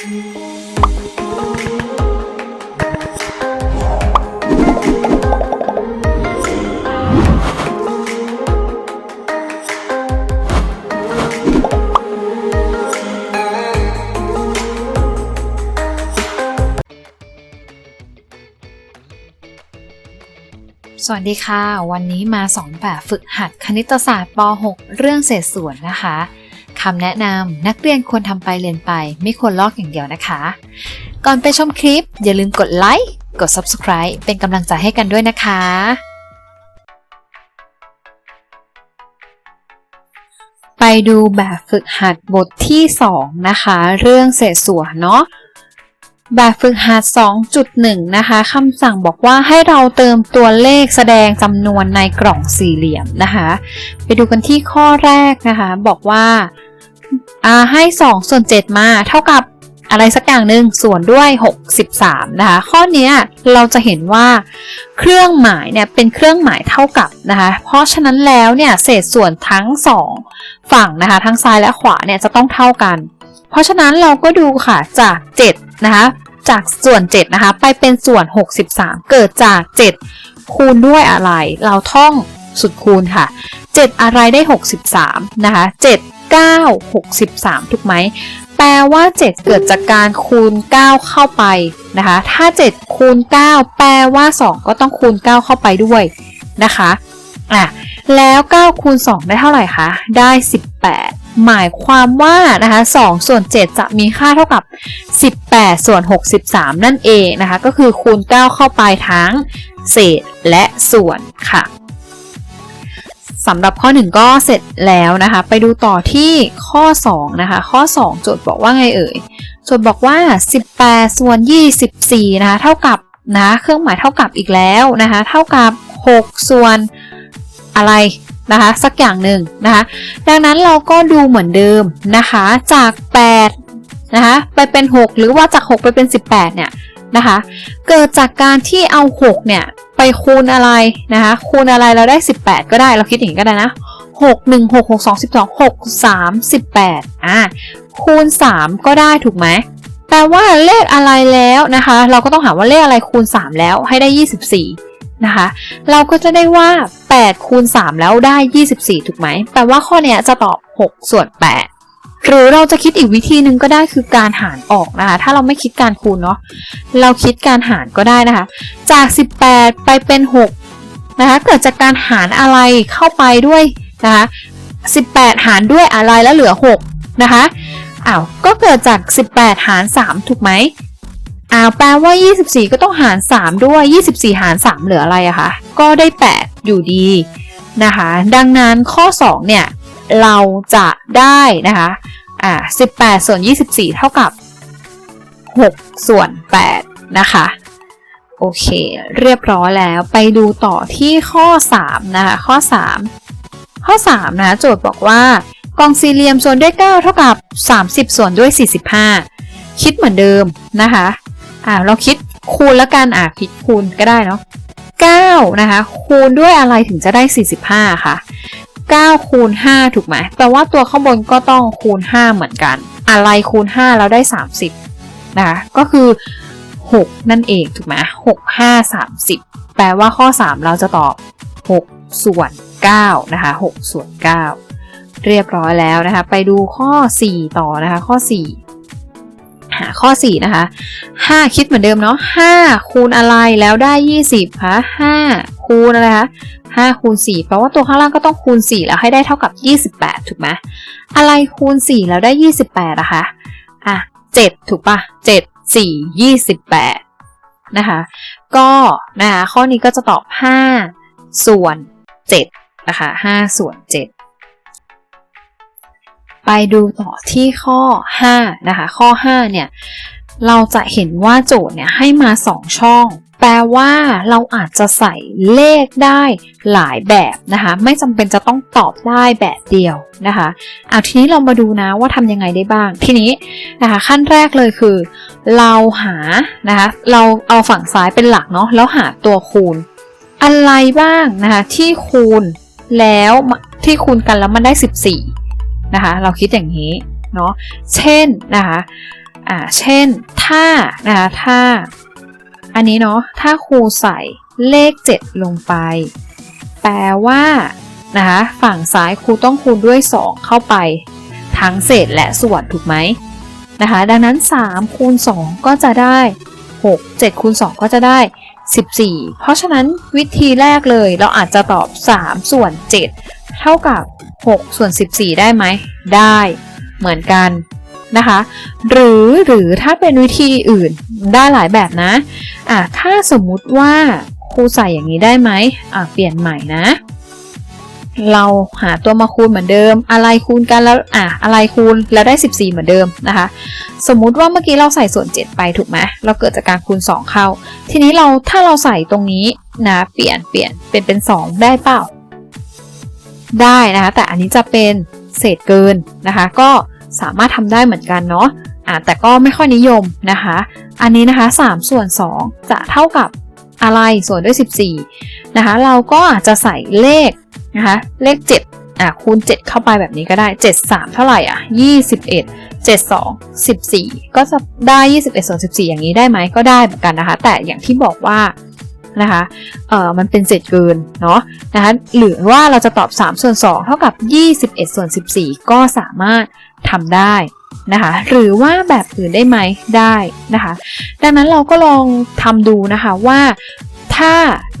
สวัสดีค่ะ วันนี้มาสอนแบบฝึกหัดคณิตศาสตร์ป .6 เรื่องเศษส่วนนะคะ คำแนะนำนักเรียนควรทำไปเรียนไป ไม่ควรลอกอย่างเดียวนะคะ ก่อนไปชมคลิป อย่าลืมกดไลค์กด Subscribe เป็นกำลังใจให้กันด้วยนะคะ ไปดูแบบฝึกหัดบทที่ 2 นะคะ เรื่องเศษส่วนเนาะแบบฝึกหัด 2.1 นะคะคำสั่งบอกว่าให้เราเติมตัวเลขแสดงจำนวนในกล่องสี่เหลี่ยมนะคะ ไปดูกันที่ข้อแรกนะคะ บอกว่า อ่าให้ 2 ส่วน 7 มาเท่ากับอะไรสักอย่างหนึ่งส่วนด้วย 63 นะคะ ข้อนี้เราจะเห็นว่าเครื่องหมายเนี่ยเป็นเครื่องหมายเท่ากับนะคะ เพราะฉะนั้นแล้วเนี่ยเศษส่วนทั้ง 2 ฝั่งนะคะ ทั้งซ้ายและขวาเนี่ยจะต้องเท่ากัน เพราะฉะนั้นเราก็ดูค่ะจาก 7 นะคะ จากส่วน 7 นะคะ ไปเป็นส่วน 63 เกิดจาก 7 คูณด้วยอะไร เราท่องสุดคูณค่ะ 7 อะไรได้ 63 นะคะ 7 9 63 ถูกไหม แปลว่า 7 เกิดจากการคูณ 9 เข้าไปนะคะ ถ้า 7 คูณ 9 แปลว่า 2 ก็ต้องคูณ 9 เข้าไปด้วยนะคะอะแล้ว 9 คูณ 2 ได้เท่าไหร่คะ ได้ 18 หมายความว่านะคะ2ส่วน 7 จะมีค่าเท่ากับ 18 ส่วน 63 นั่นเองนะคะ ก็คือคูณ 9 เข้าไปทั้งเศษและส่วนค่ะ สำหรับข้อ 1 ก็เสร็จแล้วนะคะ ไปดูต่อที่ข้อ 2 นะคะ ข้อ 2 โจทย์บอกว่าไงเอ่ย โจทย์บอกว่า 18 ส่วน 24 นะคะ เท่ากับนะเครื่องหมายเท่ากับอีกแล้วนะคะ เท่ากับ 6 ส่วนอะไรนะคะ สักอย่างหนึ่งนะคะ ดังนั้นเราก็ดูเหมือนเดิมนะคะ จาก 8 นะคะ ไปเป็น 6 หรือว่าจาก 6 ไปเป็น 18 เนี่ยนะคะ เกิดจากการที่เอา 6 เนี่ย ไปคูณอะไรนะคะคูณอะไรเราได้ 18 ก็ได้เราคิดอย่างนี้ก็ได้นะ 6 1 6 6 2 12 6 3 18อ่าคูณ 3 ก็ได้ถูกไหมแปลว่าเลขอะไรแล้วนะคะ เราก็ต้องหาว่าเลขอะไรคูณ 3 แล้วให้ได้ 24นะคะเราก็จะได้ว่า 8 คูณ 3 แล้วได้ 24 ถูกไหมแปลว่าข้อเนี้ยจะตอบ 6 ส่วน 8 หรือเราจะคิดอีกวิธีหนึ่งก็ได้คือการหารออกนะคะ ถ้าเราไม่คิดการคูณเนาะเราคิดการหารก็ได้นะคะ จาก 18 ไปเป็น 6 นะคะ เกิดจากการหารอะไรเข้าไปด้วยนะคะ18 หารด้วยอะไรแล้วเหลือ 6 นะคะอ้าวก็เกิดจาก 18 หาร 3 ถูกไหมอ้าวแปลว่า 24 ก็ต้องหาร 3 ด้วย 24 หาร 3 เหลืออะไรอะคะก็ได้ 8 อยู่ดีนะคะ ดังนั้นข้อ 2 เนี่ย เราจะได้นะคะ อ่า18 ส่วน 24 เท่ากับ 6 ส่วน 8 นะคะ โอเค เรียบร้อยแล้ว ไปดูต่อที่ข้อ 3 นะคะ ข้อ 3 ข้อ 3นะคะโจทย์บอกว่ากองสี่เหลี่ยมส่วนด้วย 9 เท่ากับ 30 ส่วนด้วย 45 คิดเหมือนเดิมนะคะ อ่า เราคิดคูณแล้วกัน อ่าคิดคูณก็ได้เนาะ9นะคะ คูณด้วยอะไรถึงจะได้ 45 ค่ะ 9คูณ5ถูกไหมแปลว่าตัวข้างบนก็ต้องคูณ 5 เหมือนกัน อะไรคูณ 5 แล้วได้ 30นะคะก็คือ 6 นั่นเองถูกไหม6 5 30 แปลว่าข้อ 3 เราจะตอบ 6 ส่วน 9 นะคะ 6 ส่วน 9 เรียบร้อยแล้วนะคะ ไปดูข้อ 4 ต่อนะคะ ข้อ 4 หาข้อ 4 นะคะ 5 คิดเหมือนเดิมเนาะ5คูณอะไรแล้วได้ 20คะ5 คูณอะไรคะ5คูณ4แปลว่าตัวข้างล่างก็ต้องคูณ 4 แล้วให้ได้เท่ากับ 28 ถูกไหมอะไรคูณ 4 แล้วได้ 28อะคะอะ7ถูกปะ7 4 28นะคะก็นะคะข้อนี้ก็จะตอบ 5 ส่วน 7 นะคะ 5 ส่วน 7ไปดูต่อที่ข้อ 5 นะคะ ข้อ 5 เนี่ย เราจะเห็นว่าโจทย์เนี่ยให้มา 2 ช่อง แปลว่าเราอาจจะใส่เลขได้หลายแบบนะคะ ไม่จำเป็นจะต้องตอบได้แบบเดียวนะคะเอาทีนี้เรามาดูนะว่าทำยังไงได้บ้าง ทีนี้นะคะขั้นแรกเลยคือ เราหานะคะเราเอาฝั่งซ้ายเป็นหลักเนาะแล้วหาตัวคูณ อะไรบ้างนะคะที่คูณแล้วที่คูณกันแล้วมันได้ 14นะคะเราคิดอย่างนี้เนาะเช่นนะคะอ่าเช่นถ้านะคะถ้า อันนี้เนาะถ้าครูใส่เลข 7 ลงไป แปลว่านะคะฝั่งซ้ายครูต้องคูณด้วย 2 เข้าไป ทั้งเศษและส่วนถูกไหมนะคะ ดังนั้น 3 คูณ 2 ก็จะได้ 6 7 คูณ 2 ก็จะได้ 14 เพราะฉะนั้นวิธีแรกเลยเราอาจจะตอบ 3 ส่วน 7 เท่ากับ 6 ส่วน 14 ได้ไหม ได้ เหมือนกัน นะคะ หรือหรือถ้าเป็นวิธีอื่นได้หลายแบบนะอะถ้าสมมุติว่าครูใส่อย่างนี้ได้ไหมอะเปลี่ยนใหม่นะ เราหาตัวมาคูณเหมือนเดิม อะไรคูณกันแล้วอะอะไรคูณแล้วได้ 14 เหมือนเดิมนะคะ สมมุติว่าเมื่อกี้เราใส่ส่วน 7 ไปถูกไหมเราเกิดจากการคูณ 2 เข้า ทีนี้เราถ้าเราใส่ตรงนี้นะเปลี่ยนเปลี่ยนเป็นเป็น 2 ได้เปล่าได้นะคะแต่อันนี้จะเป็นเศษเกินนะคะ ก็ สามารถทำได้เหมือนกันเนาะอ่าแต่ก็ไม่ค่อยนิยมนะคะ อันนี้นะคะ 3 ส่วน 2 จะเท่ากับอะไรส่วนด้วย 14 นะคะ เราก็อาจจะใส่เลขนะคะ เลข 7 อะ คูณ 7 เข้าไปแบบนี้ก็ได้ 7 3 เท่าไหร่อะ 21 7 2 14 ก็จะได้ 21 ส่วน 14 อย่างนี้ได้ไหมก็ได้เหมือนกันนะคะ แต่อย่างที่บอกว่านะคะเอ่อมันเป็นเศษเกินเนาะนะคะหรือว่าเราจะตอบ 3 ส่วน 2 เท่ากับ 21 ส่วน 14 ก็สามารถ ทำได้นะคะหรือว่าแบบอื่นได้ไหมได้นะคะดังนั้นเราก็ลองทำดูนะคะว่าถ้า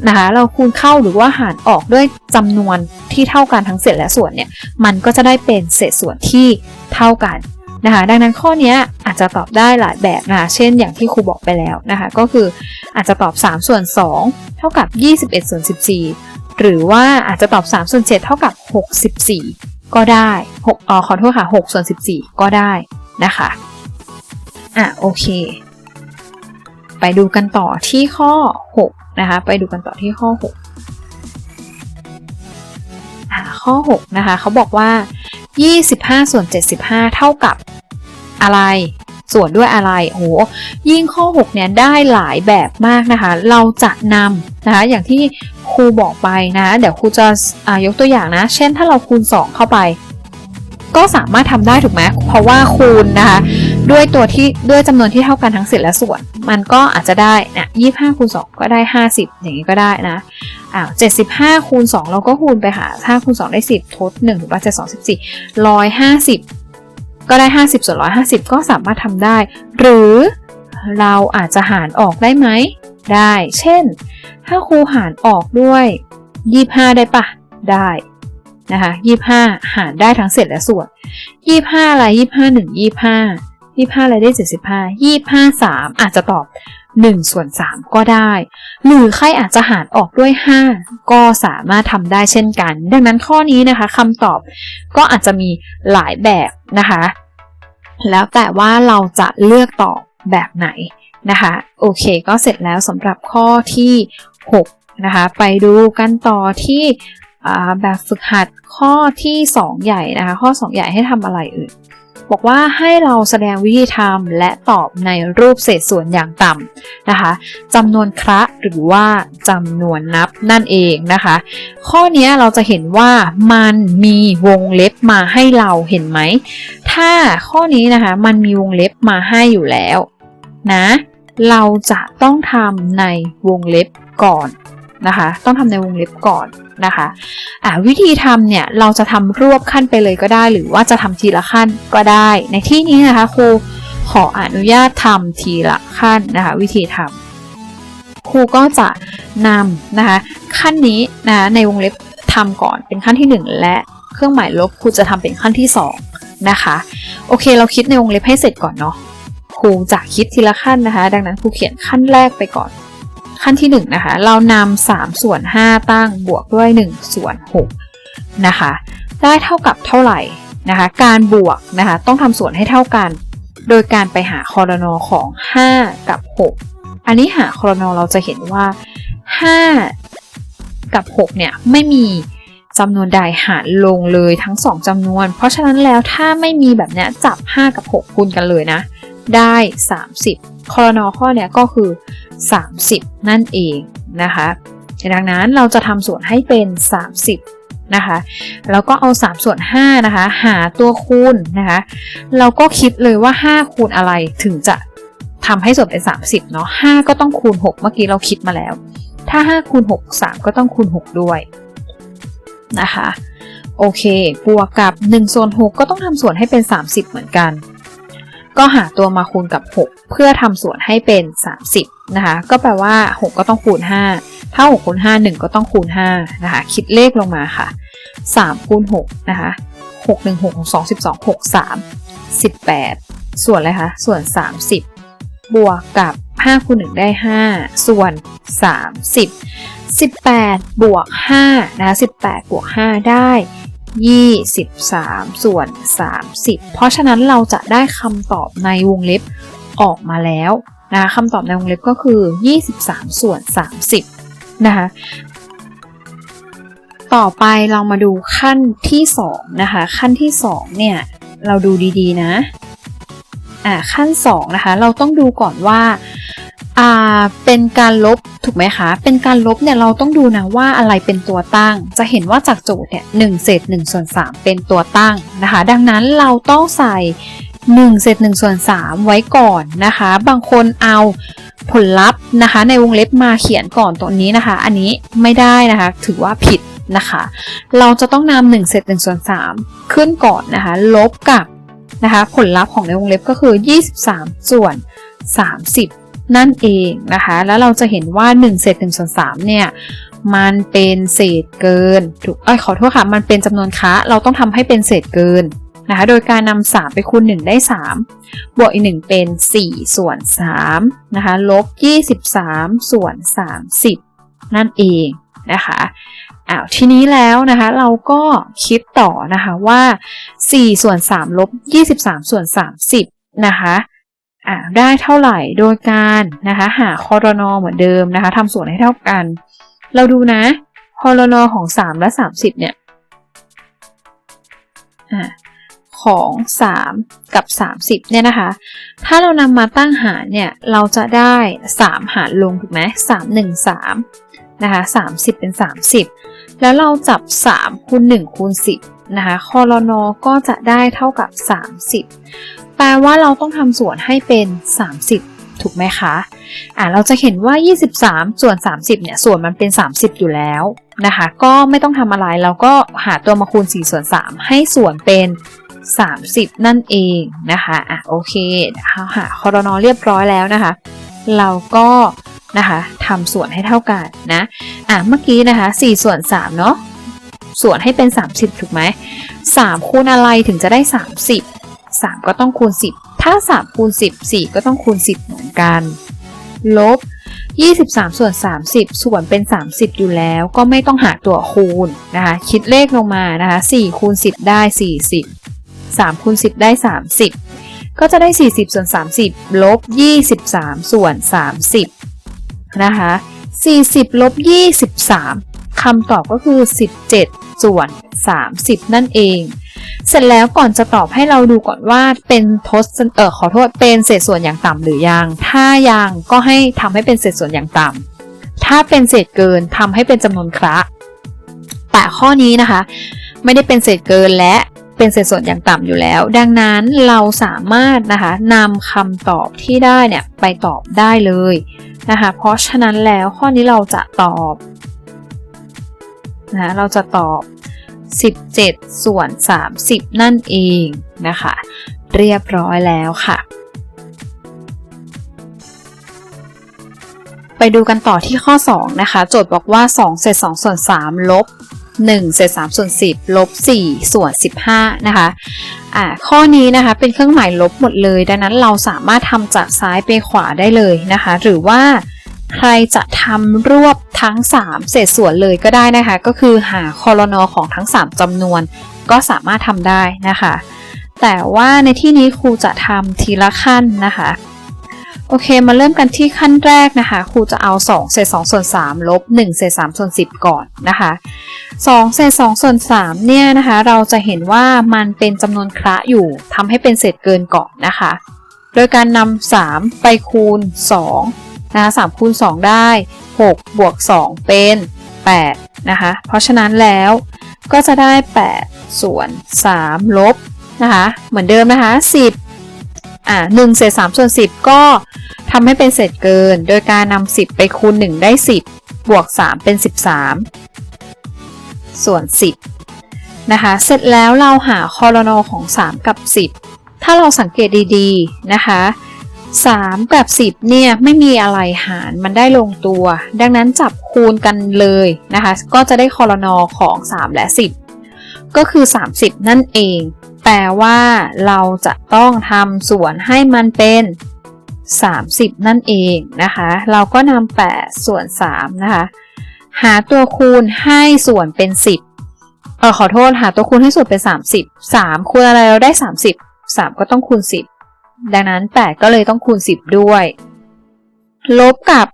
นะคะเราคูณเข้าหรือว่าหารออกด้วยจำนวนที่เท่ากันทั้งเศษและส่วนเนี่ยมันก็จะได้เป็นเศษส่วนที่เท่ากันนะคะดังนั้นข้อนี้อาจจะตอบได้หลายแบบนะคะเช่นอย่างที่ครูบอกไปแล้วนะคะก็คืออาจจะตอบ 3 ส่วน 2 เท่ากับ 21ส่วน14 หรือว่าอาจจะตอบ 3 ส่วน 7 เท่ากับ 64 ก็ได้6อ๋อขอโทษค่ะ6ส่วน14 ก็ได้นะคะอะโอเค ไปดูกันต่อที่ข้อ 6 นะคะ ไปดูกันต่อที่ข้อ 6ข้อ 6 นะคะ เขาบอกว่า 25 ส่วน 75 เท่ากับอะไร ส่วนด้วยอะไรโอ้โหยิ่งข้อ 6 เนี่ยได้หลายแบบมากนะคะ เราจะนำนะคะอย่างที่ครูบอกไปนะเดี๋ยวครูจะยกตัวอย่างนะ เช่นถ้าเราคูณ 2 เข้าไป ก็สามารถทำได้ถูกไหมเพราะว่าคูณนะคะด้วยตัวที่ด้วยจำนวนที่เท่ากันทั้งเศษและส่วน มันก็อาจจะได้นะยี่ห้าคูณสองก็ได้ห้าสิบอย่างนี้ก็ได้นะอ้าวเจ็ดสิบห้าคูณสองเราก็คูณไปหาห้าคูณสองได้สิบทดหนึ่งถูกป่ะเจ็ดสองสิบสี่ร้อยห้าสิบ ก็ได้ห้าสิบส่วนร้อยห้าสิบก็สามารถทำได้ หรือเราอาจจะหารออกได้ไหม ได้ เช่น ถ้าครูหารออกด้วยยี่ห้าได้ปะ ได้นะคะยี่ห้าหารได้ทั้งเศษและส่วนยี่ห้าอะไรยี่ห้าหนึ่ง ยี่ห้ายี่ห้าอะไรได้เจ็ดสิบห้ายี่ห้าสามอาจจะตอบหนึ่งส่วนสามก็ได้ หรือใครอาจจะหารออกด้วยห้าก็สามารถทำได้เช่นกัน ดังนั้นข้อนี้นะคะคำตอบก็อาจจะมีหลายแบบนะคะ แล้วแต่ว่าเราจะเลือกตอบแบบไหนนะคะ โอเคก็เสร็จแล้วสำหรับข้อที่ 6 นะคะ ไปดูกันต่อที่แบบฝึกหัดข้อที่ 2 ใหญ่นะคะ ข้อ 2 ใหญ่ให้ทำอะไรอื่น บอกว่าให้เราแสดงวิธีทำและตอบในรูปเศษส่วนอย่างต่ำนะคะจำนวนคระหรือว่าจำนวนนับนั่นเองนะคะ ข้อนี้เราจะเห็นว่ามันมีวงเล็บมาให้เราเห็นไหม ถ้าข้อนี้นะคะมันมีวงเล็บมาให้อยู่แล้วนะ เราจะต้องทำในวงเล็บก่อน นะคะ ต้องทำในวงเล็บก่อนนะคะะวิธีทำเนี่ยเราจะทำรวบขั้นไปเลยก็ได้ หรือว่าจะทำทีละขั้นก็ได้ ในที่นี้นะคะครูขออนุญาตทำทีละขั้นนะคะ วิธีทำครูก็จะนำนะคะ ขั้นนี้นะในวงเล็บทำก่อนเป็นขั้นที่ 1 และเครื่องหมายลบครูจะทำเป็นขั้นที่ 2 นะคะ โอเคเราคิดในวงเล็บให้เสร็จก่อนเนาะครูจะคิดทีละขั้นนะคะ ดังนั้นครูเขียนขั้นแรกไปก่อน ขั้นที่1นนะคะ เรานำ3ส่วน 5 ตั้งบวกด้วย 1 ส่วน6นะคะ ได้เท่ากับเท่าไหร่นะคะ การบวกนะคะ ต้องทำส่วนให้เท่ากัน โดยการไปหาคอรนอของ 5 กับ 6 อันนี้หาคอรนอเราจะเห็นว่า 5 กับ 6 เนี่ย ไม่มีจำนวนใดหารลงเลยทั้ง 2จำนวน เพราะฉะนั้นแล้วถ้าไม่มีแบบนี้จับ 5 กับ 6 คูณกันเลยนะ ได้ 30 คอนอข้อเนี้ยก็คือ 30 นั่นเองนะคะดังนั้นเราจะทำส่วนให้เป็น 30นะคะแล้วก็เอา 3 ส่วน5นะคะหาตัวคูณนะคะเราก็คิดเลยว่า 5 คูณอะไรถึงจะทำให้ส่วนเป็น 30เนาะ5ก็ต้องคูณ 6 เมื่อกี้เราคิดมาแล้ว ถ้า 5 คูณ 6 3 ก็ต้องคูณ 6 ด้วยนะคะโอเค บวกกับ1ส่วน6ก็ต้องทำส่วนให้เป็น 30 เหมือนกัน ก็หาตัวมาคูณกับ 6 เพื่อทำส่วนให้เป็น 30 นะคะ ก็แปลว่า 6 ก็ต้องคูณ 5 ถ้า 6 คูณ 5 1 ก็ต้องคูณ 5 นะคะ คิดเลขลงมาค่ะ 3 คูณ 6 นะคะ 6 1 6 6 2 12 6 3 18 ส่วนอะไรคะ ส่วน 30 บวกกับ 5 คูณ 1 ได้ 5 ส่วน 30 18 บวก5นะคะ18 บวก 5 ได้ 23 ส่วน 30 เพราะฉะนั้นเราจะได้คำตอบในวงเล็บออกมาแล้วนะคะคำตอบในวงเล็บก็คือ 23 ส่วน 30 นะคะ ต่อไปเรามาดูขั้นที่ 2 นะคะ ขั้นที่ 2 เนี่ย เราดูดีๆ นะ อ่า ขั้น 2 นะคะ เราต้องดูก่อนว่า อ่า เป็นการลบ ถูกไหมคะ เป็นการลบเนี่ยเราต้องดูนะว่าอะไรเป็นตัวตั้ง จะเห็นว่าจากโจทย์เนี่ย1เศษ1ส่วน3เป็นตัวตั้งนะคะ ดังนั้นเราต้องใส่1เศษ1ส่วน3ไว้ก่อนนะคะ บางคนเอาผลลัพธ์นะคะ ในวงเล็บมาเขียนก่อนตรงนี้นะคะ อันนี้ไม่ได้นะคะ ถือว่าผิดนะคะ เราจะต้องนำ1เศษ1ส่วน3ขึ้นก่อนนะคะ ลบกับนะคะ ผลลัพธ์ของในวงเล็บก็คือ 23 ส่วน 30 นั่นเองนะคะ แล้วเราจะเห็นว่า1เศษ1ส่วน3เนี่ยมันเป็นเศษเกินถูกเอ้ยขอโทษค่ะ มันเป็นจำนวนค้าเราต้องทำให้เป็นเศษเกินนะคะ โดยการนำ3ไปคูณ 1 ได้ 3 บวกอีก 1 เป็น 4 ส่วน3นะคะ ลบ 23 ส่วน 30 นั่นเองนะคะอ้าวทีนี้แล้วนะคะ เราก็คิดต่อนะคะว่า 4 ส่วน 3 ลบ 23 ส่วน 30 นะคะ ได้เท่าไหร่โดยการนะคะหาคอรนอเหมือนเดิมนะคะทำส่วนให้เท่ากัน เราดูนะคอรนอของ 3 และ 30 เนี่ยอ่าของ 3 กับ 30 เนี่ยนะคะ ถ้าเรานำมาตั้งหารเนี่ย เราจะได้ 3 หารลงถูกไหม3 1 3นะคะ30 เป็น 30 แล้วเราจับ 3คูณ1คูณ10นะคะคอรนอก็จะได้เท่ากับ 30 แปลว่าเราต้องทำส่วนให้เป็น 30 ถูกไหมคะ อ่าเราจะเห็นว่า 23 ส่วน 30 เนี่ย ส่วนมันเป็น 30 อยู่แล้วนะคะ ก็ไม่ต้องทำอะไร เราก็หาตัวมาคูณ 4 ส่วน 3 ให้ส่วนเป็น 30 นั่นเองนะคะ อะโอเคเราหาคอรนอเรียบร้อยแล้วนะคะ เราก็นะคะทำส่วนให้เท่ากันนะ อะเมื่อกี้นะคะ 4 ส่วน 3 เนาะส่วนให้เป็น 30 ถูกไหม3คูณอะไรถึงจะได้ 30 3 ก็ต้องคูณ 10 ถ้า 3 คูณ 10 4 ก็ต้องคูณ 10 เหมือนกัน ลบ 23 ส่วน 30 ส่วนเป็น 30 อยู่แล้วก็ไม่ต้องหาตัวคูณนะคะ คิดเลขลงมานะคะ4คูณ 10 ได้ 40 3คูณ 10 ได้ 30 ก็จะได้ 40 ส่วน 30 ลบ 23 ส่วน 30 นะคะ 40 ลบ 23คำตอบก็คือ 17 ส่วน 30 นั่นเอง เสร็จแล้วก่อนจะตอบให้เราดูก่อนว่าเป็นทศเออขอโทษเป็นเศษส่วนอย่างต่ำหรือยัง ถ้ายังก็ให้ทำให้เป็นเศษส่วนอย่างต่ำถ้าเป็นเศษเกินทำให้เป็นจำนวนคระแต่ข้อนี้นะคะ ไม่ได้เป็นเศษเกินและเป็นเศษส่วนอย่างต่ำอยู่แล้ว ดังนั้นเราสามารถนะคะนำคำตอบที่ได้เนี่ยไปตอบได้เลยนะคะเพราะฉะนั้นแล้วข้อนี้เราจะตอบนะเราจะตอบ 17 ส่วน 30 นั่นเองนะคะ เรียบร้อยแล้วค่ะ ไปดูกันต่อที่ข้อ 2 นะคะ โจทย์บอกว่า 2 เศษ2ส่วน3ลบ1เศษ3ส่วน10ลบ4ส่วน15นะคะอ่าข้อนี้นะคะเป็นเครื่องหมายลบหมดเลย ดังนั้นเราสามารถทำจากซ้ายไปขวาได้เลยนะคะ หรือว่า ใครจะทำรวบทั้ง 3 เศษส่วนเลยก็ได้นะคะ ก็คือหาคอรนอของทั้ง 3จำนวน ก็สามารถทำได้นะคะ แต่ว่าในที่นี้ครูจะทำทีละขั้นนะคะ โอเค มาเริ่มกันที่ขั้นแรกนะคะ ครูจะเอา 2 เศษ2ส่วน3ลบ1เศษ3ส่วน10 ก่อนนะคะ2เศษ2ส่วน3เนี่ยนะคะ เราจะเห็นว่ามันเป็นจำนวนคระอยู่ทำให้เป็นเศษเกินก่อนนะคะ โดยการนำ3ไปคูณ 2 นะคะ3คูณ2ได้ 6 บวก 2 เป็น 8 นะคะ เพราะฉะนั้นแล้วก็จะได้ 8 ส่วน 3 ลบนะคะ เหมือนเดิมนะคะ 10 อ่า1เศษ3ส่วน 10 ก็ทำให้เป็นเศษเกิน โดยการนำ10 ไปคูณ 1 ได้ 10 บวก 3 เป็น 13 ส่วน 10 นะคะ เสร็จแล้วเราหาคอรนอของ 3 กับ 10 ถ้าเราสังเกตดีๆ นะคะ 3 กับ 10 เนี่ยไม่มีอะไรหารมันได้ลงตัว ดังนั้นจับคูณกันเลยนะคะ ก็จะได้คอรนอของ 3 และ 10 ก็คือ 30 นั่นเองแปลว่าเราจะต้องทำส่วนให้มันเป็น 30 นั่นเองนะคะ เราก็นำ8ส่วน3นะคะ หาตัวคูณให้ส่วนเป็น 10 เออขอโทษหาตัวคูณให้ส่วนเป็น 30 3คูณอะไรเราได้ 30 3 ก็ต้องคูณ 10 ดังนั้น 8 ก็เลยต้องคูณ 10 ด้วย ลบกับ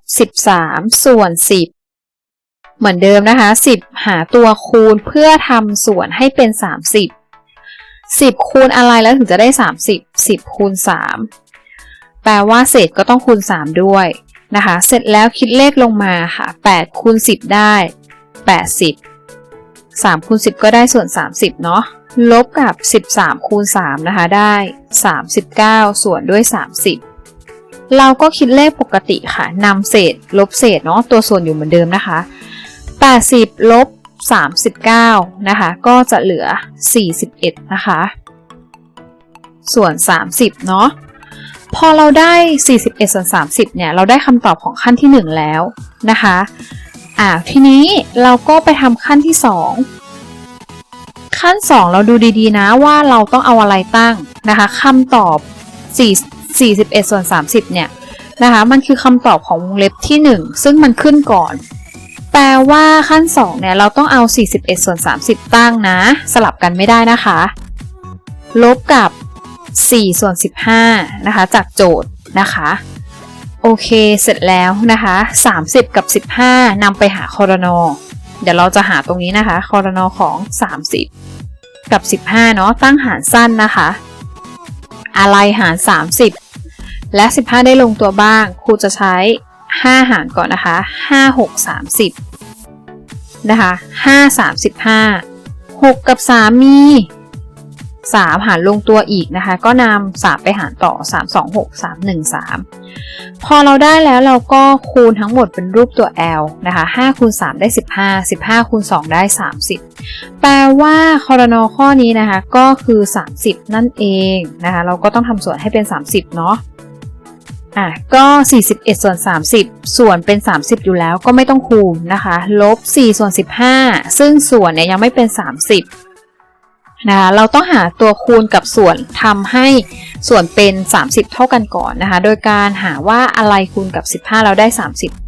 13 ส่วน 10 เหมือนเดิมนะคะ 10 หาตัวคูณเพื่อทำส่วนให้เป็น 30 10 คูณอะไรแล้วถึงจะได้ 30 10 คูณ 3 แปลว่าเศษก็ต้องคูณ 3 ด้วยนะคะ เสร็จแล้วคิดเลขลงมาค่ะ 8 คูณ 10 ได้ 80 3คูณ10 ก็ได้ส่วน 30 เนาะ ลบกับ 13 คูณ 3 นะคะ ได้ 39 ส่วนด้วย 30 เราก็คิดเลขปกติค่ะ นำเศษ ลบเศษเนาะ ตัวส่วนอยู่เหมือนเดิมนะคะ 80 ลบ 39 นะคะ ก็จะเหลือ 41 นะคะ ส่วน 30 เนาะ พอเราได้ 41 ส่วน 30 เนี่ย เราได้คำตอบของขั้นที่ 1 แล้วนะคะ อ่า ทีนี้เราก็ไปทำขั้นที่ 2 ขั้น 2 เราดูดีๆนะว่าเราต้องเอาอะไรตั้งนะคะคำตอบ 4 41ส่วน30 เนี่ยนะคะมันคือคำตอบของวงเล็บที่ 1 ซึ่งมันขึ้นก่อน แปลว่าขั้น 2 เนี่ย เราต้องเอา 41ส่วน30 ตั้งนะ สลับกันไม่ได้นะคะ ลบกับ 4 ส่วน 15 นะคะ จากโจทย์นะคะ โอเคเสร็จแล้วนะคะ 30 กับ 15นำไปหาคอรนอเดี๋ยวเราจะหาตรงนี้นะคะคอรนอของ 30 กับ 15 เนาะตั้งหารสั้นนะคะ อะไรหาร 30 และ 15 ได้ลงตัวบ้าง ครูจะใช้ 5 หารก่อนนะคะ 5 6 30 นะคะ 5 35 6 กับ 3 มี 3 หารลงตัวอีกนะคะ ก็นำ3ไปหารต่อ 3 2 6 3 1 3 พอเราได้แล้วเราก็คูณทั้งหมดเป็นรูปตัว L นะคะ5คูณ3ได้ 15 15คูณ2ได้ 30 แปลว่าคอรนอข้อนี้นะคะ ก็คือ 30 นั่นเองนะคะ เราก็ต้องทำส่วนให้เป็น 30 เนาะอะก็ 41 ส่วน 30 ส่วนเป็น 30 อยู่แล้วก็ไม่ต้องคูณนะคะ ลบ 4 ส่วน 15 ซึ่งส่วนเนี่ยยังไม่เป็น 30 นะคะเราต้องหาตัวคูณกับส่วนทำให้ส่วนเป็น 30 เท่ากันก่อนนะคะโดยการหาว่าอะไรคูณกับ 15 เราได้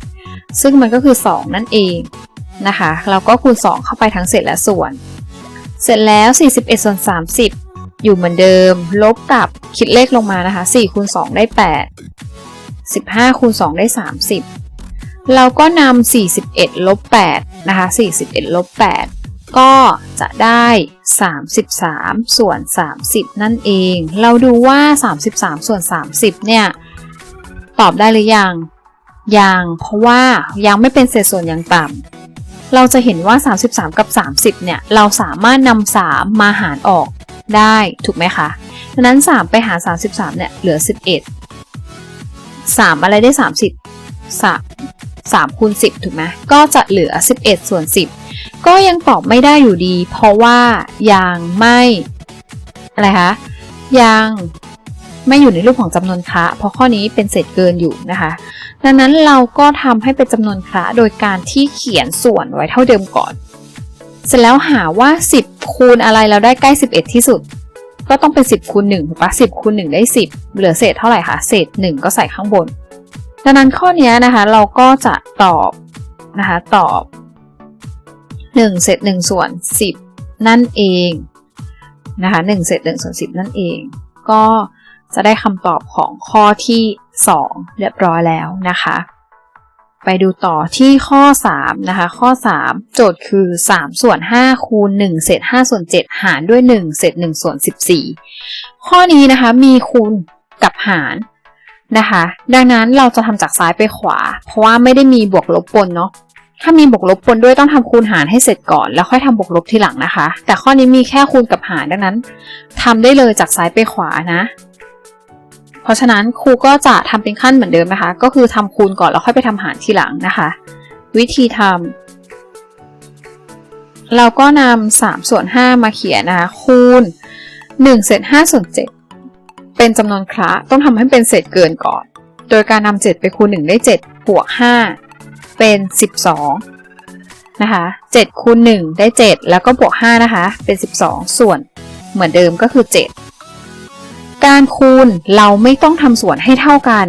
30 ซึ่งมันก็คือ 2 นั่นเองนะคะเราก็คูณ 2 เข้าไปทั้งเศษและส่วน เสร็จแล้ว 41ส่วน30 อยู่เหมือนเดิม ลบกับคิดเลขลงมานะคะ4คูณ2ได้ 8 15คูณ2ได้ 30 เราก็นำ41ลบ8นะคะ41ลบ8 ก็จะได้ 33 ส่วน 30 นั่นเอง เราดูว่า 33 ส่วน 30 เนี่ย ตอบได้หรือยัง ยัง เพราะว่ายังไม่เป็นเศษส่วนอย่างต่ำ เราจะเห็นว่า 33 กับ 30 เนี่ย เราสามารถนำ3มาหารออกได้ถูกไหมคะดังนั้น 3 ไปหา33 เนี่ย เหลือ 11 3 อะไรได้ 30 3 3คูณ10 ถูกไหม ก็จะเหลือ 11 ส่วน 10 ก็ยังตอบไม่ได้อยู่ดี เพราะว่ายังไม่อะไรคะยังไม่อยู่ในรูปของจำนวนคะเพราะข้อนี้เป็นเศษเกินอยู่นะคะ ดังนั้นเราก็ทำให้เป็นจำนวนคะโดยการที่เขียนส่วนไว้เท่าเดิมก่อน เสร็จแล้วหาว่า 10 คูณอะไรเราได้ใกล้ 11 ที่สุด ก็ต้องเป็น 10คูณ1ถูกปะ10คูณ1ได้ 10 เหลือเศษเท่าไหร่คะเศษ 1 ก็ใส่ข้างบน ดังนั้นข้อนี้นะคะเราก็จะตอบนะคะตอบ 1เศษ1ส่วน10 นั่นเองนะคะ1เศษ1ส่วน10 นั่นเอง ก็จะได้คำตอบของข้อที่ 2 เรียบร้อยแล้วนะคะ ไปดูต่อที่ข้อ 3 นะคะ ข้อ 3 โจทย์คือ 3 ส่วน 5 คูณ 1 เศษ 5 ส่วน 7 หารด้วย 1 เศษ 1 ส่วน 14 ข้อนี้นะคะมีคูณกับหารนะคะ ดังนั้นเราจะทำจากซ้ายไปขวา เพราะว่าไม่ได้มีบวกลบปนเนาะ ถ้ามีบวกลบปนด้วยต้องทำคูณหารให้เสร็จก่อน แล้วค่อยทำบวกลบทีหลังนะคะ แต่ข้อนี้มีแค่คูณกับหารดังนั้นทำได้เลยจากซ้ายไปขวานะ เพราะฉะนั้นครูก็จะทำเป็นขั้นเหมือนเดิมนะคะ ก็คือทำคูณก่อนแล้วค่อยไปทำหารทีหลังนะคะ วิธีทำเราก็นำ3ส่วน 5 มาเขียนนะคะคูณ1เศษ5ส่วน7เป็นจำนวนคละต้องทำให้เป็นเศษเกินก่อน โดยการนำ7ไปคูณ 1 ได้ 7 บวก 5 เป็น 12 นะคะ7คูณ1ได้ 7 แล้วก็บวก 5 นะคะ เป็น 12 ส่วนเหมือนเดิมก็คือ 7 การคูณเราไม่ต้องทำส่วนให้เท่ากัน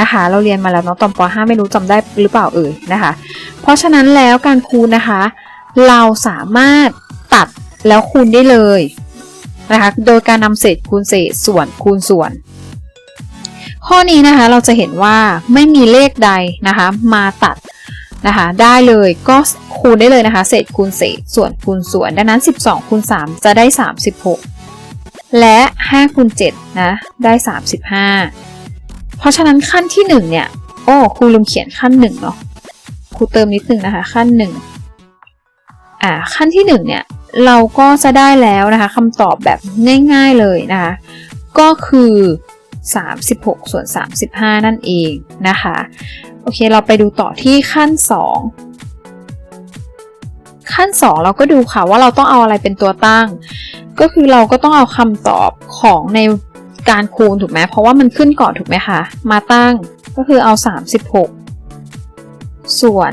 นะคะ เราเรียนมาแล้วเนาะตอนป .5 ไม่รู้จำได้หรือเปล่าเอ่ยนะคะ เพราะฉะนั้นแล้วการคูณนะคะ เราสามารถตัดแล้วคูณได้เลยนะคะ โดยการนำเศษคูณเศษส่วนคูณส่วน ข้อนี้นะคะเราจะเห็นว่าไม่มีเลขใดนะคะ มาตัด นะคะ ได้เลยก็คูณได้เลยนะคะ เศษคูณเศษส่วนคูณส่วน ดังนั้น 12คูณ3จะได้ 36 และ5คูณ7นะได้ 35 เพราะฉะนั้นขั้นที่1เนี่ยโอ้ครูลืมเขียนขั้น1เนาะครูเติมนิดนึงนะคะขั้น1อ่าขั้นที่1เนี่ยเราก็จะได้แล้วนะคะคำตอบแบบง่ายๆเลยนะคะก็คือ 36 ส่วน 35 นั่นเองนะคะ โอเค เราไปดูต่อที่ขั้น 2 ขั้น 2 เราก็ดูค่ะว่าเราต้องเอาอะไรเป็นตัวตั้ง ก็คือเราก็ต้องเอาคำตอบของในการคูณถูกไหมเพราะว่ามันขึ้นก่อนถูกไหมคะมาตั้งก็คือเอา 36 ส่วน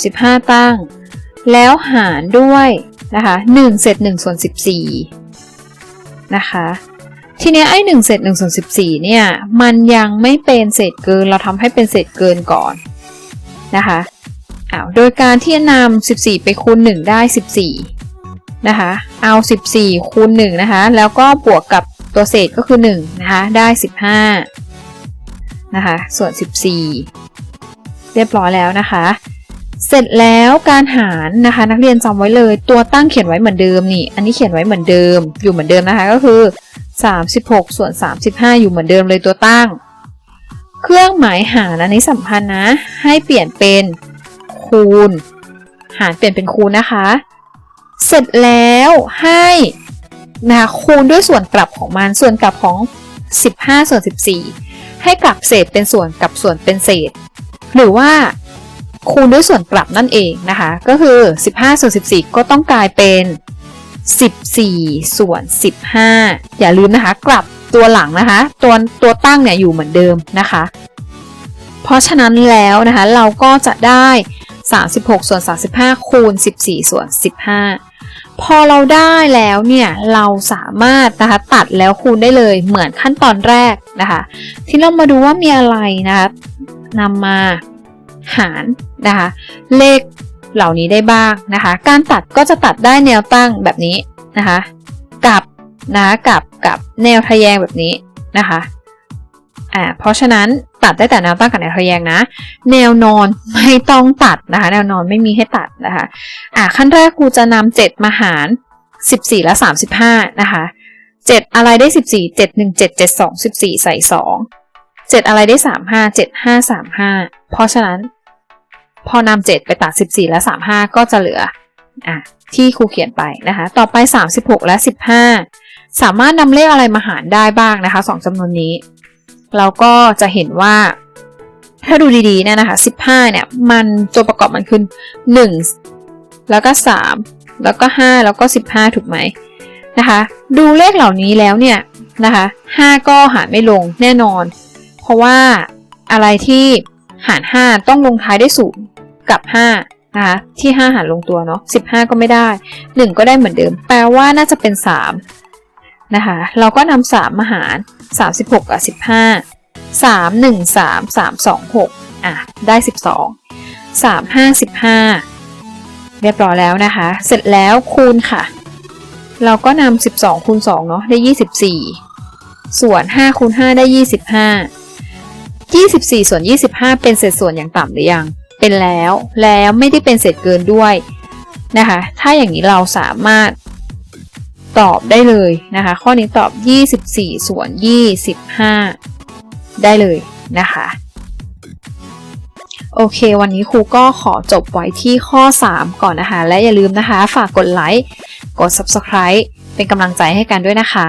35 ตั้ง แล้วหารด้วยนะคะ1เศษ1ส่วน14นะคะ ทีนี้ไอ้1เศษ1ส่วน14เนี่ยมันยังไม่เป็นเศษเกินเราทำให้เป็นเศษเกินก่อนนะคะอ้าวโดยการที่นำ14 ไปคูณ 1 ได้ 14 นะคะ เอา 14 คูณ 1 นะคะ แล้วก็บวกกับตัวเศษก็คือ 1 นะคะ ได้ 15 นะคะ ส่วน 14 เรียบร้อยแล้วนะคะ เสร็จแล้วการหารนะคะ นักเรียนจำไว้เลย ตัวตั้งเขียนไว้เหมือนเดิมนี่ อันนี้เขียนไว้เหมือนเดิม อยู่เหมือนเดิมนะคะ ก็คือ 36 ส่วน 35 อยู่เหมือนเดิมเลยตัวตั้ง เครื่องหมายหารอันนี้สำคัญนะ ให้เปลี่ยนเป็นคูณ หารเปลี่ยนเป็นคูณนะคะ เสร็จแล้วให้นะคะคูณด้วยส่วนกลับของมัน ส่วนกลับของ 15 ส่วน 14 ให้กลับเศษเป็นส่วนกลับส่วนเป็นเศษ หรือว่าคูณด้วยส่วนกลับนั่นเองนะคะ ก็คือ 15 ส่วน 14 ก็ต้องกลายเป็น 14 ส่วน 15 อย่าลืมนะคะ กลับตัวหลังนะคะ ตัวตัวตั้งเนี่ยอยู่เหมือนเดิมนะคะ เพราะฉะนั้นแล้วนะคะเราก็จะได้ 36 ส่วน 35 คูณ 14 ส่วน 15 พอเราได้แล้วเนี่ยเราสามารถนะคะตัดแล้วคูณได้เลยเหมือนขั้นตอนแรกนะคะ ที่เรามาดูว่ามีอะไรนะคะนำมาหารนะคะเลข เหล่านี้ได้บ้างนะคะ การตัดก็จะตัดได้แนวตั้งแบบนี้นะคะ กับนะกับกับแนวทะแยงแบบนี้นะคะอ่าเพราะฉะนั้นตัดได้แต่แนวตั้งกับแนวทะแยงนะ แนวนอนไม่ต้องตัดนะคะ แนวนอนไม่มีให้ตัดนะคะอ่าขั้นแรกครูจะนำ7มาหาร 14 และ 35 นะคะ 7 อะไรได้ 14 7 1 7 7 2 14 ใส่ 2 7 อะไรได้ 35 7 5 35 เพราะฉะนั้น พอนำ7ไปตัด 14 และ 35 ก็จะเหลืออะที่ครูเขียนไปนะคะ ต่อไป 36 และ 15 สามารถนำเลขอะไรมาหารได้บ้างนะคะสองจำนวนนี้ เราก็จะเห็นว่า ถ้าดูดีๆเนี่ยนะคะ 15 เนี่ย มันตัวประกอบมันคือ1 แล้วก็ 3 แล้วก็ 5 แล้วก็ 15 ถูกไหมนะคะ ดูเลขเหล่านี้แล้วเนี่ยนะคะ 5 ก็หารไม่ลงแน่นอน เพราะว่าอะไรที่ หาร 5 ต้องลงท้ายด้วย0กับ 5 นะคะ ที่ 5 หารลงตัวเนาะ15 ก็ไม่ได้ 1 ก็ได้เหมือนเดิม แปลว่าน่าจะเป็น 3 นะคะ เราก็นำ3มาหาร 36 กับ 15 3 1 3 3 2 6อะ ได้ 12 3 5 15 เรียบร้อยแล้วนะคะ เสร็จแล้วคูณค่ะ เราก็นำ12คูณ2เนาะได้ 24 ส่วน5คูณ5ได้ 25 24 ส่วน 25 เป็นเศษส่วนอย่างต่ำหรือยัง เป็นแล้ว แล้วไม่ได้เป็นเศษเกินด้วยนะคะ ถ้าอย่างนี้เราสามารถตอบได้เลยนะคะ ข้อนี้ตอบ 24 ส่วน 25 ได้เลยนะคะ โอเค วันนี้ครูก็ขอจบไว้ที่ข้อ 3 ก่อนนะคะ และอย่าลืมนะคะ ฝากกดไลค์ กด Subscribe เป็นกำลังใจให้กันด้วยนะคะ